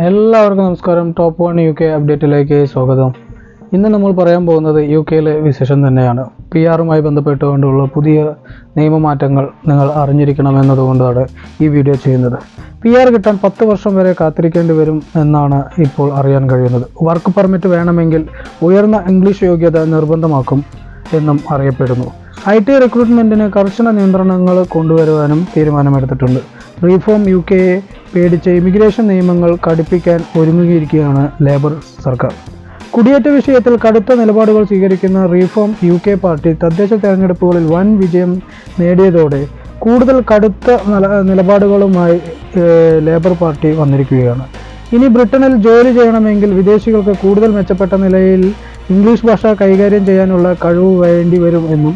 എല്ലാവർക്കും നമസ്കാരം. Top one U K അപ്ഡേറ്റിലേക്ക് സ്വാഗതം. ഇന്ന് നമ്മൾ പറയാൻ പോകുന്നത് യു കെയിലെ വിശേഷം തന്നെയാണ്. പി ആറുമായി ബന്ധപ്പെട്ടുകൊണ്ടുള്ള പുതിയ നിയമമാറ്റങ്ങൾ നിങ്ങൾ അറിഞ്ഞിരിക്കണം എന്നതുകൊണ്ടാണ് ഈ വീഡിയോ ചെയ്യുന്നത്. പി ആർ കിട്ടാൻ പത്ത് വർഷം വരെ കാത്തിരിക്കേണ്ടി വരും എന്നാണ് ഇപ്പോൾ അറിയാൻ കഴിയുന്നത്. വർക്ക് പെർമിറ്റ് വേണമെങ്കിൽ ഉയർന്ന ഇംഗ്ലീഷ് യോഗ്യത നിർബന്ധമാക്കും. എന്നും അറിയപ്പെടുന്നു. ഐ ടി റിക്രൂട്ട്മെന്റിന് കർശന നിയന്ത്രണങ്ങൾ കൊണ്ടുവരുവാനും തീരുമാനമെടുത്തിട്ടുണ്ട്. റീഫോം യു കെയെ പേടിച്ച് ഇമിഗ്രേഷൻ നിയമങ്ങൾ കടുപ്പിക്കാൻ ഒരുങ്ങുകയിരിക്കുകയാണ് ലേബർ സർക്കാർ. കുടിയേറ്റ വിഷയത്തിൽ കടുത്ത നിലപാടുകൾ സ്വീകരിക്കുന്ന റീഫോം യു കെ പാർട്ടി തദ്ദേശ തെരഞ്ഞെടുപ്പുകളിൽ വൻ വിജയം നേടിയതോടെ കൂടുതൽ കടുത്ത നില- നിലപാടുകളുമായി ലേബർ പാർട്ടി വന്നിരിക്കുകയാണ്. ഇനി ബ്രിട്ടനിൽ ജോലി ചെയ്യണമെങ്കിൽ വിദേശികൾക്ക് കൂടുതൽ മെച്ചപ്പെട്ട നിലയിൽ ഇംഗ്ലീഷ് ഭാഷ കൈകാര്യം ചെയ്യാനുള്ള കഴിവ് വേണ്ടി വരും എന്നും.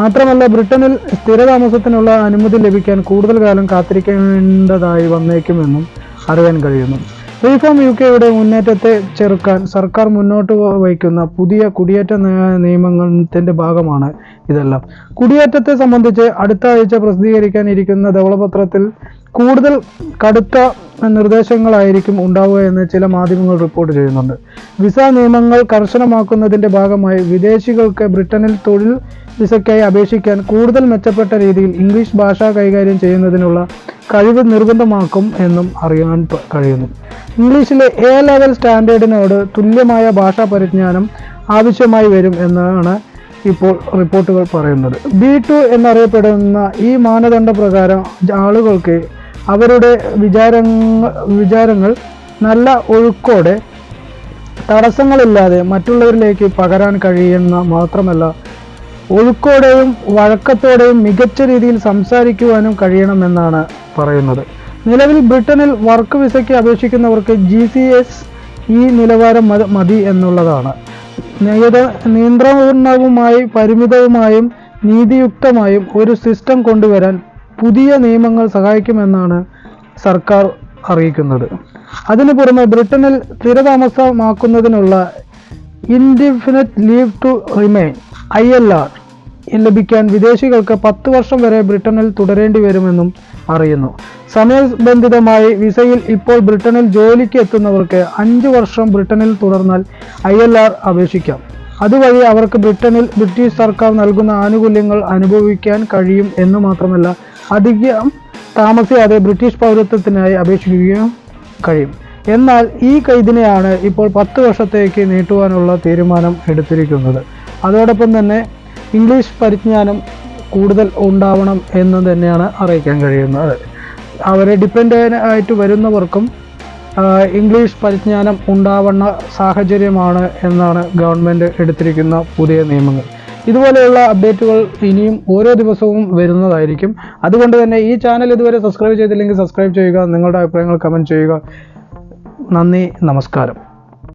മാത്രമല്ല ബ്രിട്ടനിൽ സ്ഥിരതാമസത്തിനുള്ള അനുമതി ലഭിക്കാൻ കൂടുതൽ കാലം കാത്തിരിക്കേണ്ടതായി വന്നേക്കുമെന്നും അറിയാൻ കഴിയുന്നു. റീഫോം യു കെയുടെ മുന്നേറ്റത്തെ ചെറുക്കാൻ സർക്കാർ മുന്നോട്ട് വയ്ക്കുന്ന പുതിയ കുടിയേറ്റ നിയമത്തിന്റെ ഭാഗമാണ് ഇതെല്ലാം. കുടിയേറ്റത്തെ സംബന്ധിച്ച് അടുത്ത ആഴ്ച പ്രസിദ്ധീകരിക്കാനിരിക്കുന്ന ധവളപത്രത്തിൽ കൂടുതൽ കടുത്ത നിർദ്ദേശങ്ങളായിരിക്കും ഉണ്ടാവുക എന്ന് ചില മാധ്യമങ്ങൾ റിപ്പോർട്ട് ചെയ്യുന്നുണ്ട്. വിസ നിയമങ്ങൾ കർശനമാക്കുന്നതിന്റെ ഭാഗമായി വിദേശികൾക്ക് ബ്രിട്ടനിൽ തൊഴിൽ വിസയ്ക്കായി അപേക്ഷിക്കാൻ കൂടുതൽ മെച്ചപ്പെട്ട രീതിയിൽ ഇംഗ്ലീഷ് ഭാഷ കൈകാര്യം ചെയ്യുന്നതിനുള്ള കഴിവ് നിർബന്ധമാക്കും എന്നും അറിയാൻ കഴിയുന്നു. ഇംഗ്ലീഷിലെ എ ലെവൽ സ്റ്റാൻഡേർഡിനോട് തുല്യമായ ഭാഷാ പരിജ്ഞാനം ആവശ്യമായി വരും എന്നാണ് ഇപ്പോൾ റിപ്പോർട്ടുകൾ പറയുന്നത്. ബി ടു എന്നറിയപ്പെടുന്ന ഈ മാനദണ്ഡ പ്രകാരം ആളുകൾക്ക് അവരുടെ വിചാരങ്ങൾ വിചാരങ്ങൾ നല്ല ഒഴുക്കോടെ തടസ്സങ്ങളില്ലാതെ മറ്റുള്ളവരിലേക്ക് പകരാൻ കഴിയുന്ന മാത്രമല്ല ഒഴുക്കോടെയും വഴക്കത്തോടെയും മികച്ച രീതിയിൽ സംസാരിക്കുവാനും കഴിയണമെന്നാണ് പറയുന്നത്. നിലവിൽ ബ്രിട്ടനിൽ വർക്ക് വിസയ്ക്ക് അപേക്ഷിക്കുന്നവർക്ക് ജി സി എസ് ഈ നിലവാരം മതി- എന്നുള്ളതാണ്. നിയത- നിയന്ത്രണവുമായി പരിമിതവുമായും നീതിയുക്തമായും ഒരു സിസ്റ്റം കൊണ്ടുവരാൻ പുതിയ നിയമങ്ങൾ സഹായിക്കുമെന്നാണ് സർക്കാർ അറിയിക്കുന്നത്. അതിനു പുറമെ ബ്രിട്ടനിൽ സ്ഥിരതാമസമാക്കുന്നതിനുള്ള indefinite leave to remain I L R ലഭിക്കാൻ വിദേശികൾക്ക് പത്ത് വർഷം വരെ ബ്രിട്ടനിൽ തുടരേണ്ടി വരുമെന്നും അറിയുന്നു. സമയബന്ധിതമായി വിസയിൽ ഇപ്പോൾ ബ്രിട്ടനിൽ ജോലിക്ക് എത്തുന്നവർക്ക് അഞ്ച് വർഷം ബ്രിട്ടനിൽ തുടർന്നാൽ ഐ എൽ ആർ അപേക്ഷിക്കാം. അതുവഴി അവർക്ക് ബ്രിട്ടനിൽ ബ്രിട്ടീഷ് സർക്കാർ നൽകുന്ന ആനുകൂല്യങ്ങൾ അനുഭവിക്കാൻ കഴിയും എന്ന് മാത്രമല്ല അധികം താമസിയാതെ ബ്രിട്ടീഷ് പൗരത്വത്തിനായി അപേക്ഷിക്കുകയും കഴിയും. എന്നാൽ ഈ കൈദിനെയാണ് ഇപ്പോൾ പത്ത് വർഷത്തേക്ക് നീട്ടുവാനുള്ള തീരുമാനം എടുത്തിരിക്കുന്നത്. അതോടൊപ്പം തന്നെ ഇംഗ്ലീഷ് പരിജ്ഞാനം കൂടുതൽ ഉണ്ടാവണം എന്ന് തന്നെയാണ് അറിയിക്കാൻ കഴിയുന്നത്. അവരെ ഡിപ്പെൻഡ് ആയിട്ട് വരുന്നവർക്കും ഇംഗ്ലീഷ് പരിജ്ഞാനം ഉണ്ടാവുന്ന സാഹചര്യമാണ് എന്നാണ് ഗവൺമെന്റ് എടുത്തിരിക്കുന്ന പുതിയ നിയമങ്ങൾ. ഇതുപോലെയുള്ള അപ്ഡേറ്റുകൾ ഇനിയും ഓരോ ദിവസവും വരുന്നതായിരിക്കും. അതുകൊണ്ട് തന്നെ ഈ ചാനൽ ഇതുവരെ സബ്സ്ക്രൈബ് ചെയ്തില്ലെങ്കിൽ സബ്സ്ക്രൈബ് ചെയ്യുക നിങ്ങളുടെ അഭിപ്രായങ്ങൾ കമന്റ് ചെയ്യുക. നന്ദി നമസ്കാരം.